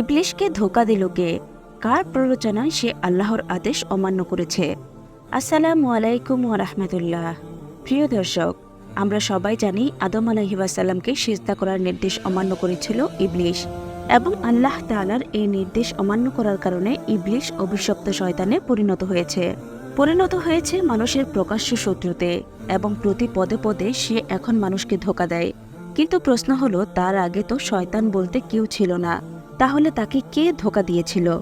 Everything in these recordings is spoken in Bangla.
ইবলিশকে ধোকা দিল কে? কার প্ররোচনায় সে আল্লাহর আদেশ অমান্য করেছে? আসসালামু আলাইকুম ওরহমতুল্লাহ প্রিয় দর্শক, আমরা সবাই জানি আদম আলাহিবাসাল্লামকে সিজদা করার নির্দেশ অমান্য করেছিল ইবলিশ এবং আল্লাহ তালার এই নির্দেশ অমান্য করার কারণে ইবলিশ অভিশপ্ত শয়তানে পরিণত হয়েছে। পরিণত হয়েছে মানুষের প্রকাশ্য শত্রুতে এবং প্রতি পদে পদে সে এখন মানুষকে ধোকা দেয়। কিন্তু প্রশ্ন হলো, তার আগে তো শয়তান বলতে কেউ ছিল না। তাহলে তাকে কে ধোকা দিয়েছিল?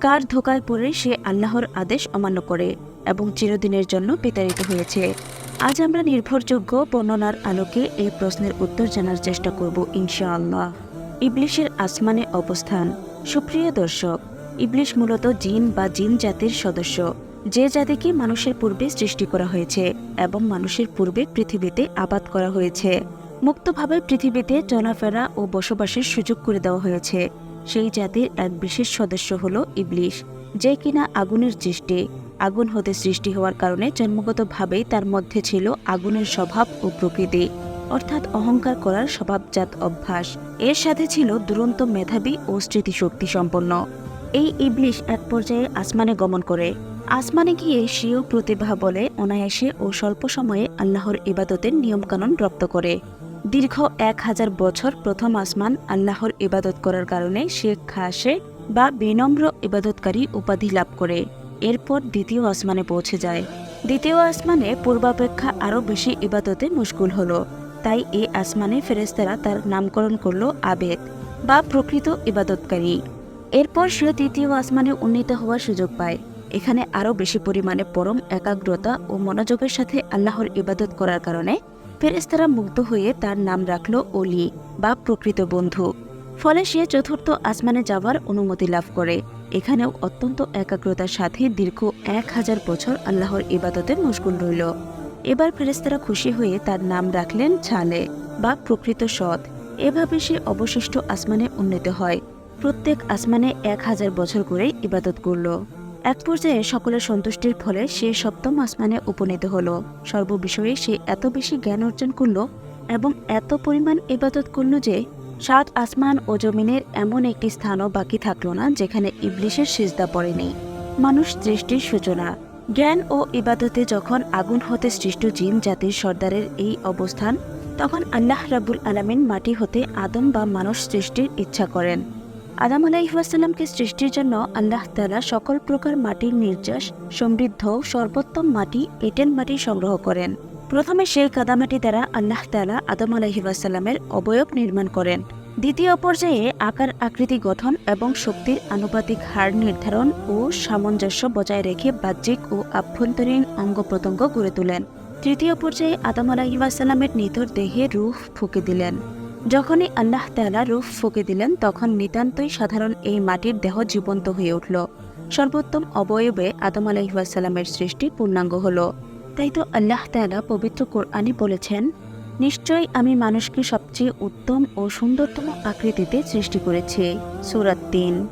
কার ধোকায় পড়ে সে আল্লাহর আদেশ অমান্য করে এবং চিরদিনের জন্য বিতাড়িত হয়েছে? আজ আমরা নির্ভরযোগ্য বর্ণনার আলোকে এই প্রশ্নের উত্তর জানার চেষ্টা করব ইনশাআল্লাহ। ইবলিশের আসমানে অবস্থান। সুপ্রিয় দর্শক, ইবলিশ মূলত জিন বা জিন জাতির সদস্য। যে জাতিকে মানুষের পূর্বে সৃষ্টি করা হয়েছে এবং মানুষের পূর্বে পৃথিবীতে আবাদ করা হয়েছে। মুক্তভাবে পৃথিবীতে চলাফেরা ও বসবাসের সুযোগ করে দেওয়া হয়েছে। সেই জাতির এক বিশেষ সদস্য হল ইবলিশ, যে কিনা আগুনের সৃষ্টি, আগুন হতে সৃষ্টি হওয়ার কারণে জন্মগতভাবেই তার মধ্যে ছিল আগুনের স্বভাব ও প্রকৃতি, অর্থাৎ অহংকার করার স্বভাবজাত অভ্যাস। এর সাথে ছিল দুরন্ত মেধাবী ও স্মৃতিশক্তি সম্পন্ন। এই ইবলিশ এক পর্যায়ে আসমানে গমন করে। আসমানে গিয়ে স্বীয় প্রতিভা বলে অনায়াসে ও স্বল্প সময়ে আল্লাহর ইবাদতের নিয়মকানুন রপ্ত করে। দীর্ঘ এক হাজার বছর প্রথম আসমান আল্লাহর ইবাদত করার কারণে সে খাসে বা বিনম্র ইবাদতকারী উপাধি লাভ করে। এরপর দ্বিতীয় আসমানে পৌঁছে যায়। দ্বিতীয় আসমানে পূর্বাপেক্ষা আরও বেশি ইবাদতে মুশকুল হলো। তাই এ আসমানে ফেরেস্তারা তার নামকরণ করল আবেদ বা প্রকৃত ইবাদতকারী। এরপর সে তৃতীয় আসমানে উন্নীত হওয়ার সুযোগ পায়। এখানে আরও বেশি পরিমাণে পরম একাগ্রতা ও মনোযোগের সাথে আল্লাহর ইবাদত করার কারণে ফেরেস্তারা মুগ্ধ হয়ে তার নাম রাখল অলি বা প্রকৃত বন্ধু। ফলে সে চতুর্থ আসমানে যাওয়ার অনুমতি লাভ করে। এখানেও অত্যন্ত একাগ্রতার সাথে দীর্ঘ এক হাজার বছর আল্লাহর ইবাদতে মুশগুল রইল। এবার ফেরেস্তারা খুশি হয়ে তার নাম রাখলেন ছালে বা প্রকৃত সৎ। এভাবে সে অবশিষ্ট আসমানে উন্নীত হয়। প্রত্যেক আসমানে এক হাজার বছর করে ইবাদত করল। এক পর্যায়ে সকলের সন্তুষ্টির ফলে সে সপ্তম আসমানে উপনীত হল। সর্ববিষয়ে সে এত বেশি জ্ঞান অর্জন করল এবং এত পরিমাণ ইবাদত করল যে সাত আসমান ও জমিনের এমন একটি স্থানও বাকি থাকল না যেখানে ইবলিশের সিজদা পড়েনি। মানুষ সৃষ্টির সূচনা। জ্ঞান ও ইবাদতে যখন আগুন হতে সৃষ্ট জিন জাতির সর্দারের এই অবস্থান, তখন আল্লাহ রাবুল আলামিন মাটি হতে আদম বা মানুষ সৃষ্টির ইচ্ছা করেন। আদাম আলাইহাসাল্লামকে সৃষ্টির জন্য আল্লাহ তালা সকল প্রকার মাটির নির্যাস, সমৃদ্ধ, সর্বোত্তম মাটি, এটেল মাটি সংগ্রহ করেন। প্রথমে সেই কাদামাটি দ্বারা আল্লাহ তালা আদম আলাইহাসাল্লামের অবয়ব নির্মাণ করেন। দ্বিতীয় পর্যায়ে আকার আকৃতি গঠন এবং শক্তির আনুপাতিক হার নির্ধারণ ও সামঞ্জস্য বজায় রেখে বাহ্যিক ও আভ্যন্তরীণ অঙ্গ প্রত্যঙ্গ গড়ে তোলেন। তৃতীয় পর্যায়ে আদম আলাহিবাসাল্লামের নিথর দেহে রুহ ফুঁকে দিলেন। যখনই আল্লাহ তালা রুফ ফুঁকে দিলেন, তখন নিতান্তই সাধারণ এই মাটির দেহ জীবন্ত হয়ে উঠল। সর্বোত্তম অবয়বে আদম আলাইসাল্লামের সৃষ্টি পূর্ণাঙ্গ হল। তাই তো আল্লাহ তালা পবিত্র কোরআনে বলেছেন, নিশ্চয়ই আমি মানুষকে সবচেয়ে উত্তম ও সুন্দরতম আকৃতিতে সৃষ্টি করেছি। সুরাত তিন।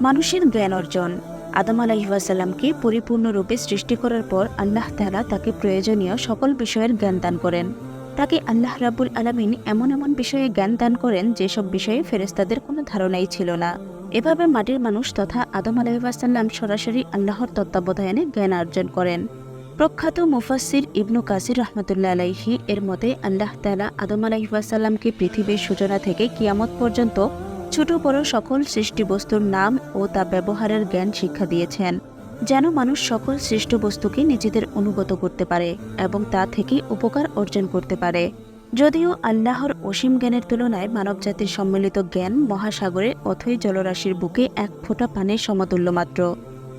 মানুষের জ্ঞান অর্জন। আদম আলাহিসাল্লামকে পরিপূর্ণরূপে সৃষ্টি করার পর আল্লাহ তালা তাকে প্রয়োজনীয় সকল বিষয়ের জ্ঞান দান করেন। তাকে আল্লাহ রাবুল আলামিন এমন এমন বিষয়ে জ্ঞান দান করেন যেসব বিষয়ে ফেরেস্তাদের কোনো ধারণাই ছিল না। এভাবে মাটির মানুষ তথা আদম আলাইসাল্লাম সরাসরি আল্লাহর তত্ত্বাবধানে জ্ঞান অর্জন করেন। প্রখ্যাত মুফাসির ইবনু কাসির রহমতুল্লাহ আলাইহি এর মতে আল্লাহ তালা আদম আলাইসাল্লামকে পৃথিবীর সূচনা থেকে কিয়ামত পর্যন্ত ছোট বড় সকল সৃষ্টি বস্তুর নাম ও তা ব্যবহারের জ্ঞান শিক্ষা দিয়েছেন। যেন মানুষ সকল সৃষ্ট বস্তুকে নিজেদের অনুগত করতে পারে এবং তা থেকে উপকার অর্জন করতে পারে। যদিও আল্লাহর অসীম জ্ঞানের তুলনায় মানবজাতির সম্মিলিত জ্ঞান মহাসাগরে অথই জলরাশির বুকে এক ফোঁটা পানির সমতুল্য মাত্র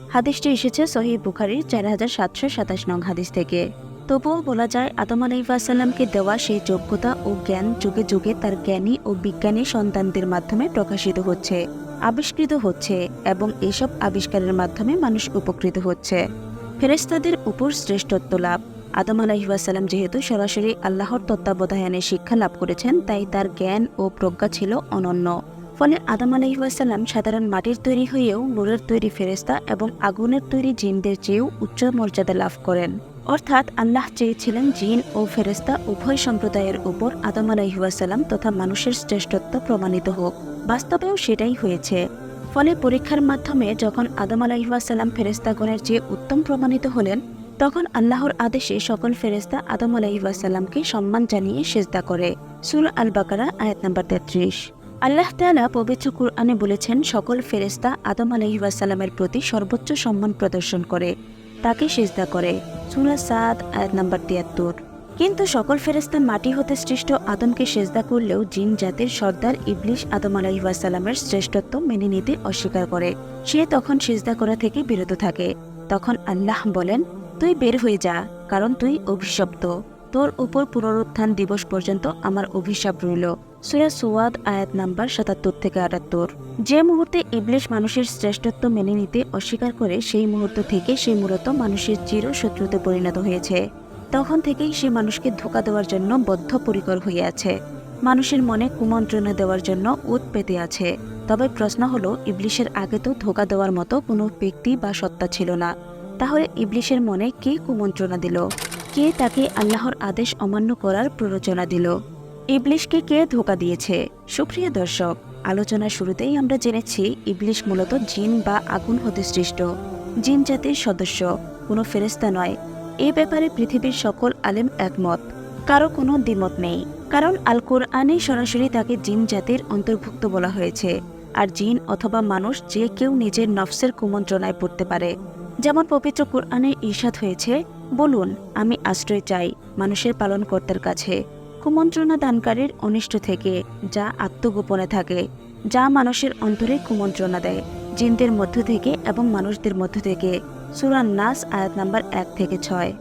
হাদিসটি এসেছে সহি বুখারির চার হাজার সাতশো সাতাশ নং হাদিস থেকে। তবুও বলা যায়, আদম আলাইসাল্লামকে দেওয়া সেই যোগ্যতা ও জ্ঞান যুগে যুগে তার জ্ঞানী ও বিজ্ঞানী সন্তানদের মাধ্যমে প্রকাশিত হচ্ছে। আবিষ্কৃত হচ্ছে এবং এসব আবিষ্কারের মাধ্যমে মানুষ উপকৃত হচ্ছে। ফেরেস্তাদের উপর শ্রেষ্ঠত্ব লাভ। আদম আলাহিসাল্লাম যেহেতু সরাসরি আল্লাহর তত্ত্বাবধায়নে শিক্ষা লাভ করেছেন, তাই তার জ্ঞান ও প্রজ্ঞা ছিল অনন্য। ফলে আদম আলাহিসাল্লাম সাধারণ মাটির তৈরি হয়েও নূরের তৈরি ফেরেস্তা এবং আগুনের তৈরি জিনদের চেয়েও উচ্চ মর্যাদা লাভ করেন। অর্থাৎ আল্লাহ চেয়েছিলেন জিন ও ফেরেস্তা উভয় সম্প্রদায়ের উপর আদম আলাইহাসাল্লাম তথা মানুষের শ্রেষ্ঠত্ব প্রমাণিত হোক। বাস্তবেও সেটাই হয়েছে। ফলে পরীক্ষার মাধ্যমে যখন আদম আলাহিসাল্লাম ফেরেস্তাগণের চেয়ে উত্তম প্রমাণিত হলেন, তখন আল্লাহর আদেশে সকল ফেরেস্তা আদম আলাহিসাল্লামকে সম্মান জানিয়ে সেজদা করে। সুর আল বাকারা আয়াত নম্বর তেত্রিশ। আল্লাহ তাআলা পবিত্র কুরআনে বলেছেন, সকল ফেরেস্তা আদম আলাহিসাল্লামের প্রতি সর্বোচ্চ সম্মান প্রদর্শন করে। তাকে সেজদা করে। সুরা সাদ আয়াত নম্বর তিয়াত্তর। কিন্তু সকল ফেরেস্তা মাটি হতে সৃষ্ট আদমকে সেজদা করলেও জিন জাতির সর্দার ইবলিশ আদম আলাইসাল্লামের শ্রেষ্ঠত্ব মেনে নিতে অস্বীকার করে। সে তখন সেজদা করা থেকে বিরত থাকে। তখন আল্লাহ বলেন, তুই বের হয়ে যা, কারণ তুই অভিশপ্ত। তোর উপর পুনরুত্থান দিবস পর্যন্ত আমার অভিশাপ রইল। সুরা সুয়াদ আয়াত নাম্বার সাতাত্তর থেকে আটাত্তর। যে মুহূর্তে ইবলিশ মানুষের শ্রেষ্ঠত্ব মেনে নিতে অস্বীকার করে সেই মুহূর্ত থেকে সে মূলত মানুষের চির শত্রুতে পরিণত হয়েছে। তখন থেকেই সে মানুষকে ধোকা দেওয়ার জন্য বদ্ধপরিকর হয়ে আছে। মানুষের মনে কুমন্ত্রণা দেওয়ার জন্য উত পেতে আছে। তবে প্রশ্ন হলো, ইবলিশের আগে তো ধোকা দেওয়ার মতো কোনো ব্যক্তি বা সত্তা ছিল না। তাহলে ইবলিশের মনে কে কুমন্ত্রণা দিল? কে তাকে আল্লাহর আদেশ অমান্য করার প্ররোচনা দিল। ইবলিশকে কে ধোকা দিয়েছে? সুপ্রিয় দর্শক, আলোচনার শুরুতেই আমরা জেনেছি ইবলিশ মূলত জিন বা আগুন হতে সৃষ্ট। জিন জাতির সদস্য, কোনো ফেরেস্তা নয়। এ ব্যাপারে পৃথিবীর সকল আলেম একমত। কারও কোনো দ্বিমত নেই। কারণ আল কোরআনে সরাসরি তাকে জিন জাতির অন্তর্ভুক্ত বলা হয়েছে। আর জিন অথবা মানুষ যে কেউ নিজের নফসের কুমন্ত্রণায় পড়তে পারে। যেমন পবিত্র কোরআনে ঈর্ষাদ হয়েছে, বলুন, আমি আশ্রয় চাই মানুষের পালনকর্তার কাছে। কুমন্ত্রণা দানকারীর অনিষ্ট থেকে, যা আত্মগোপনে থাকে, যা মানুষের অন্তরে কুমন্ত্রণা দেয়। জিনদের মধ্য থেকে এবং মানুষদের মধ্য থেকে সুরান নাস আয়াত নাম্বার এক থেকে ছয়।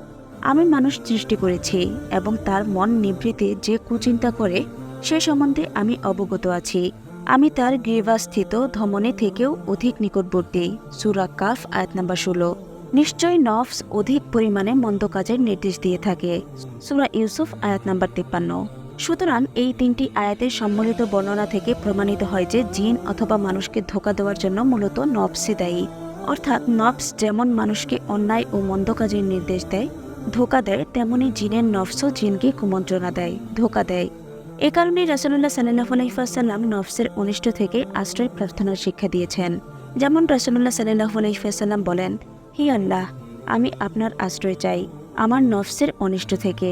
আমি মানুষ সৃষ্টি করেছি এবং তার মন নিভৃতে যে কুচিন্তা করে, সে সম্বন্ধে আমি অবগত আছি। আমি তার গ্রীবাস্থিত ধমনে থেকেও অধিক নিকটবর্তী। সুরা কাফ, আয়াত নাম্বার ষোলো। নিশ্চয় নফস অধিক পরিমাণে মন্দ কাজের নির্দেশ দিয়ে থাকে। সুরা ইউসুফ, আয়াত নাম্বার তিপ্পান্ন। সুতরাং এই তিনটি আয়াতের সম্মিলিত বর্ণনা থেকে প্রমাণিত হয় যে জিন অথবা মানুষকে ধোকা দেওয়ার জন্য মূলত নফসে দায়ী। অর্থাৎ নফস যেমন মানুষকে অন্যায় ও মন্দ কাজের নির্দেশ দেয়, ধোকা দেয়, তেমনি জিনের নফসও জিনকে কুমন্ত্রণা দেয়, ধোকা দেয়। এ কারণে রাসুল্লাহ সাল্লাহ নফসের অনিষ্ট থেকে আশ্রয় প্রার্থনার শিক্ষা দিয়েছেন। যেমন রাসুল্লাহ সাল্লাহ আলাইসাল্লাম বলেন, হি আল্লাহ, আমি আপনার আশ্রয় চাই, আমার নফসের অনিষ্ট থেকে।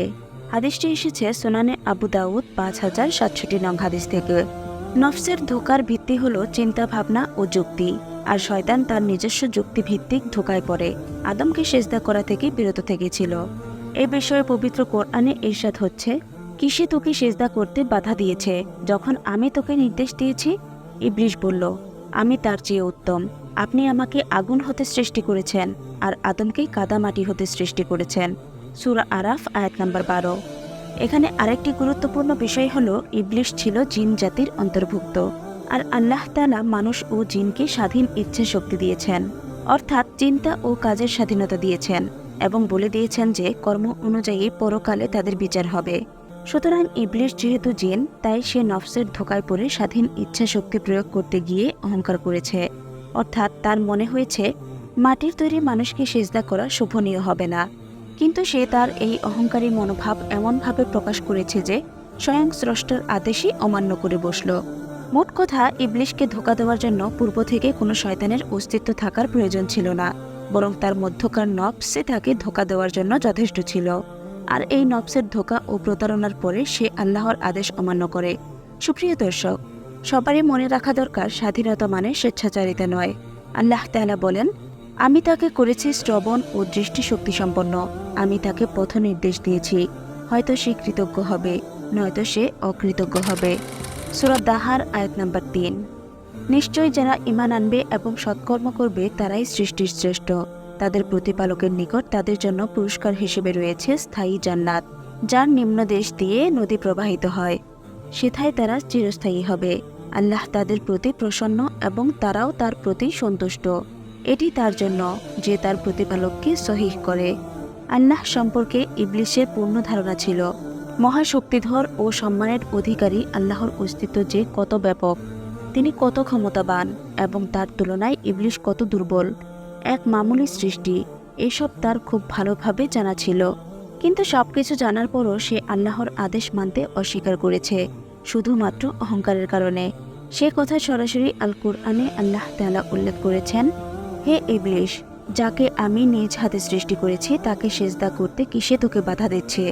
হাদিসটি এসেছে সোনানে আবু দাউদ পাঁচ হাজার সাতষট্টি নং হাদিস থেকে। নফসের ধোকার ভিত্তি হল চিন্তা ভাবনা ও যুক্তি, আর শয়তান তার নিজস্ব যুক্তিভিত্তিক ধোকায় পড়ে। আদমকে সেজদা করা থেকে বিরত থেকেছিল। এ বিষয়ে পবিত্র কোরআনে ইরশাদ হচ্ছে কিসে তোকে সেজদা করতে বাধা দিয়েছে? যখন আমি তোকে নির্দেশ দিয়েছি, ইবলিশ বলল, আমি তার চেয়ে উত্তম। আপনি আমাকে আগুন হতে সৃষ্টি করেছেন আর আদমকে কাদামাটি হতে সৃষ্টি করেছেন। সুরা আরাফ, আয়াত নাম্বার বারো। এখানে আরেকটি গুরুত্বপূর্ণ বিষয় হল, ইবলিশ ছিল জিন জাতির অন্তর্ভুক্ত আর আল্লাহ তালা মানুষ ও জিনকে স্বাধীন ইচ্ছে শক্তি দিয়েছেন। অর্থাৎ চিন্তা ও কাজের স্বাধীনতা দিয়েছেন এবং বলে দিয়েছেন যে কর্ম অনুযায়ী পরকালে তাদের বিচার হবে। সুতরাং ইবলিশ যেহেতু জেন, তাই সে নফসের ধোকায় পড়ে স্বাধীন ইচ্ছা শক্তি প্রয়োগ করতে গিয়ে অহংকার করেছে। অর্থাৎ তার মনে হয়েছে, মাটির তৈরি মানুষকে সেজদা করা শোভনীয় হবে না। কিন্তু সে তার এই অহংকারী মনোভাব এমনভাবে প্রকাশ করেছে যে, স্বয়ং স্রষ্টার আদেশই অমান্য করে বসল। মোট কথা, ইবলিশকে ধোকা দেওয়ার জন্য পূর্ব থেকে কোনো শয়তানের অস্তিত্ব থাকার প্রয়োজন ছিল না, বরং তার মধ্যকার নবসে তাকে ধোকা দেওয়ার জন্য যথেষ্ট ছিল। আর এই নবসের ধোকা ও প্রতারণার পরে সে আল্লাহর আদেশ অমান্য করে। সুপ্রিয় দর্শক, সবারই মনে রাখা দরকার স্বাধীনতা মানে স্বেচ্ছাচারিতা নয়। আল্লাহ তাআলা বলেন, আমি তাকে করেছি শ্রবণ ও দৃষ্টিশক্তি সম্পন্ন। আমি তাকে পথ নির্দেশ দিয়েছি। হয়তো সে কৃতজ্ঞ হবে, নয়তো সে অকৃতজ্ঞ হবে। সুরা দাহার আয়াত নাম্বার তিন। নিশ্চয় যারা ইমান আনবে এবং সৎকর্ম করবে, তারাই সৃষ্টির শ্রেষ্ঠ। তাদের প্রতিপালকের নিকট তাদের জন্য পুরস্কার হিসেবে রয়েছে স্থায়ী জান্নাত, যার নিম্নদেশ দিয়ে নদী প্রবাহিত হয়। সেথায় তারা চিরস্থায়ী হবে। আল্লাহ তাদের প্রতি প্রসন্ন এবং তারাও তার প্রতি সন্তুষ্ট। এটি তার জন্য যে তার প্রতিপালককে সহিহ করে। আল্লাহ সম্পর্কে ইবলিশের পূর্ণ ধারণা ছিল। মহাশক্তিধর ও সম্মানের অধিকারী আল্লাহর অস্তিত্ব যে কত ব্যাপক, তিনি কত ক্ষমতাবান এবং তার তুলনায় ইবলিশ কত দুর্বল। এক মামুলি সৃষ্টি। এসব তার খুব ভালোভাবে জানা ছিল। কিন্তু সব কিছু জানার পরও সে আল্লাহর আদেশ মানতে অস্বীকার করেছে, শুধুমাত্র অহংকারের কারণে। সে কথা সরাসরি আল কুরআনে আল্লাহ তালা উল্লেখ করেছেন, হে ইবলিশ যাকে আমি নিজ হাতে সৃষ্টি করেছি, তাকে সেজদা করতে কিসে তোকে বাধা দিচ্ছে?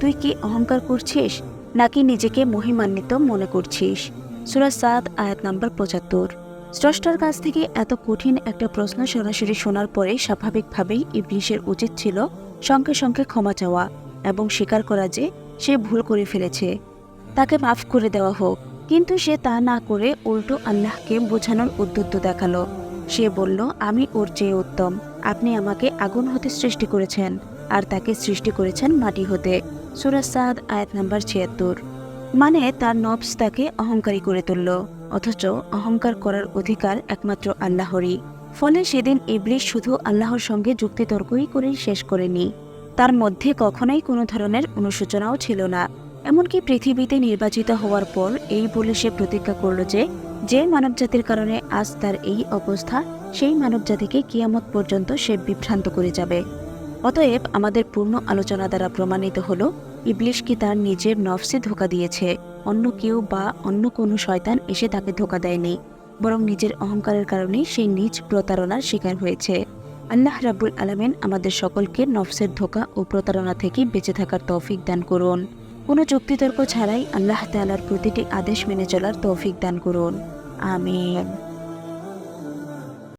তুই কি অহংকার করছিস, নাকি নিজেকে মহিমান্বিত মনে করছিস? সুরা সাদ আয়াত নম্বর পঁচাত্তর। স্রষ্টার কাছ থেকে এত কঠিন একটা প্রশ্ন সরাসরি শোনার পরে স্বাভাবিকভাবেই ইবলিশের উচিত ছিল সঙ্গে সঙ্গে ক্ষমা চাওয়া এবং স্বীকার করা যে সে ভুল করে ফেলেছে। তাকে মাফ করে দেওয়া হোক। কিন্তু সে তা না করে উল্টো আল্লাহকে বোঝানোর উদ্যুত্ত দেখাল। সে বলল, আমি ওর চেয়ে উত্তম। আপনি আমাকে আগুন হতে সৃষ্টি করেছেন আর তাকে সৃষ্টি করেছেন মাটি হতে। সুরা সাদ আয়াত নাম্বার ছিয়াত্তর। মানে তার নবস তাকে অহংকারী করে তুলল। অথচ অহংকার করার অধিকার একমাত্র আল্লাহরই। ফলে সেদিন ইবলিশ শুধু আল্লাহর সঙ্গে যুক্তিতর্কই করেই শেষ করেনি। তার মধ্যে কখনোই কোনো ধরনের অনুশোচনাও ছিল না। এমনকি পৃথিবীতে নির্বাচিত হওয়ার পর এই বলে সে প্রতিজ্ঞা করল যে যে মানবজাতির কারণে আজ তার এই অবস্থা, সেই মানবজাতিকে কিয়ামত পর্যন্ত সে বিভ্রান্ত করে যাবে। অতএব আমাদের পূর্ণ আলোচনা দ্বারা প্রমাণিত হল ইবলিশ কি তার নিজের নফসে ধোকা দিয়েছে। অন্য কেউ বা অন্য কোনো শয়তান এসে তাকে ধোকা দেয়নি, বরং নিজের অহংকারের কারণে সেই নিজ প্রতারণার শিকার হয়েছে। আল্লাহ রাব্বুল আলমেন আমাদের সকলকে নফসের ধোকা ও প্রতারণা থেকে বেঁচে থাকার তৌফিক দান করুন। কোনো যুক্তিতর্ক ছাড়াই আল্লাহ তালার প্রতিটি আদেশ মেনে চলার তৌফিক দান করুন। আমিন।